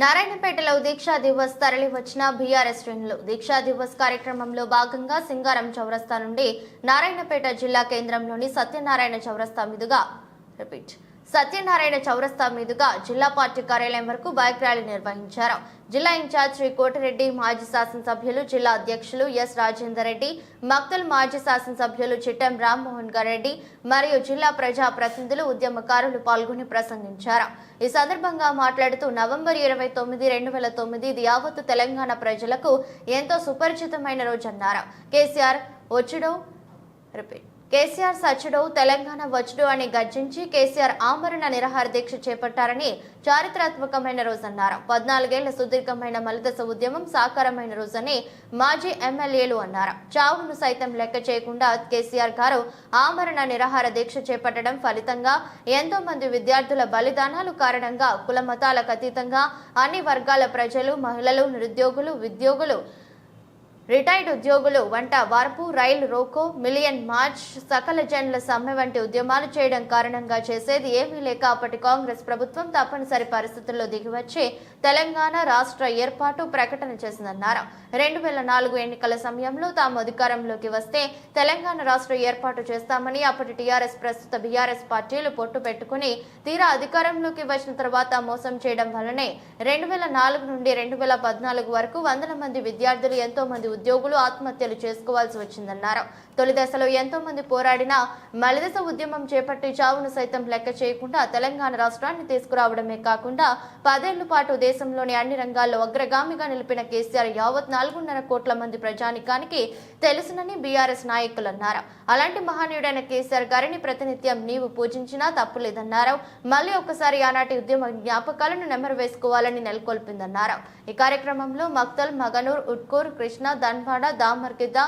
నారాయణపేటలో దీక్షా దివస్ తరలి వచ్చిన బీఆర్ఎస్ శ్రేణులు. దీక్షా దివస్ కార్యక్రమంలో భాగంగా సింగారం చౌరస్తా నుండి నారాయణపేట జిల్లా కేంద్రంలోని సత్యనారాయణ చౌరస్తా మీదుగా. రిపీట్. సత్యనారాయణ చౌరస్తా మీదుగా జిల్లా పార్టీ కార్యాలయం వరకు బైక్ ర్యాలీ నిర్వహించారు. జిల్లా ఇన్ఛార్జ్ శ్రీ కోటిరెడ్డి మాజీ శాసనసభ్యులు జిల్లా అధ్యక్షులు ఎస్ రాజేందర్ రెడ్డి మక్తల్ మాజీ శాసనసభ్యులు చిట్టం రామ్మోహన్ రెడ్డి మరియు జిల్లా ప్రజా ప్రతినిధులు ఉద్యమకారులు పాల్గొని ప్రసంగించారు. ఈ సందర్భంగా మాట్లాడుతూ నవంబర్ ఇరవై తొమ్మిది రెండు వేల తొమ్మిది ఇది యావత్తు తెలంగాణ ప్రజలకు ఎంతో సుపరిచితమైన రోజు అన్నారు. కేసీఆర్ వచ్చుడో రిపీట్. కేసీఆర్ సచ్చడు తెలంగాణ వచ్చుడు అని గర్జించి కేసీఆర్ ఆమరణ నిరాహార దీక్ష చేపట్టారని చారిత్రాత్మకమైన రోజన్నారు పద్నాలుగేళ్ళ సుదీర్ఘమైన మలిదశ ఉద్యమం సాకారమైన రోజని మాజీ ఎమ్మెల్యేలు అన్నారు. చావును సైతం లెక్క చేయకుండా కేసీఆర్ గారు ఆమరణ నిరాహార దీక్ష చేపట్టడం ఫలితంగా ఎంతో మంది విద్యార్థుల బలిదానాలు కారణంగా కుల మతాలకు అతీతంగా అన్ని వర్గాల ప్రజలు మహిళలు నిరుద్యోగులు ఉద్యోగులు రిటైర్డ్ ఉద్యోగులు వంట వార్పు రైలు రోకో మిలియన్ మార్చ్ సకల జన్ల సమ్మె వంటి ఉద్యమాలు చేయడం కారణంగా చేసేది ఏమీ లేక అప్పటి కాంగ్రెస్ ప్రభుత్వం తప్పనిసరి పరిస్థితుల్లో దిగివచ్చి తెలంగాణ రాష్ట్ర ఏర్పాటు ప్రకటన చేసిందన్నారు. రెండు వేల నాలుగు ఎన్నికల సమయంలో తాము అధికారంలోకి వస్తే తెలంగాణ రాష్ట్ర ఏర్పాటు చేస్తామని అప్పటి టీఆర్ఎస్ ప్రస్తుత బీఆర్ఎస్ పార్టీలు పొట్టు పెట్టుకుని తీరా అధికారంలోకి వచ్చిన తర్వాత మోసం చేయడం వల్లనే రెండు వేల నాలుగు నుండి రెండు వేల పద్నాలుగు వరకు వందల మంది విద్యార్థులు ఎంతో మంది ఉద్యోగులు ఆత్మహత్యలు చేసుకోవాల్సి వచ్చిందన్నారు. తొలి దశలో ఎంతో మంది పోరాడినా మలిదశ ఉద్యమం చేపట్టి చావును సైతం లెక్క చేయకుండా తెలంగాణ రాష్ట్రాన్ని తీసుకురావడమే కాకుండా పదేళ్ళ పాటు దేశంలోని అన్ని రంగాల్లో అగ్రగామిగా నిలిపిన కేసీఆర్ యావత్ నాలుగున్నర కోట్ల మంది ప్రజానికానికి తెలుసునని బీఆర్ఎస్ నాయకులు అన్నారు. అలాంటి మహనీయుడైన కేసీఆర్ గారిని ప్రతినిత్యం నీవు పూజించినా తప్పులేదన్నారు మళ్ళీ ఒకసారి ఆనాటి ఉద్యమ జ్ఞాపకాలను నెమరు వేసుకోవాలని నెలకొల్పిందన్నారు. ఈ కార్యక్రమంలో మక్తల్ మగనూర్ ఉట్కూర్ కృష్ణ ధన్వాడ దామర్గిద్ద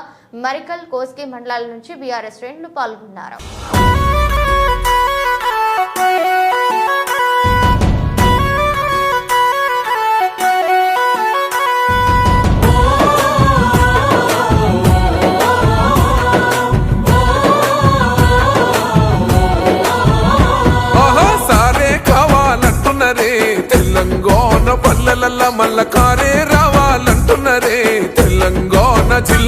మరికల్ కోస్కి మండలాల నుంచి బీఆర్ఎస్ శ్రేణులు పాల్గొన్నారు. తెలంగాణ మల్ల కారే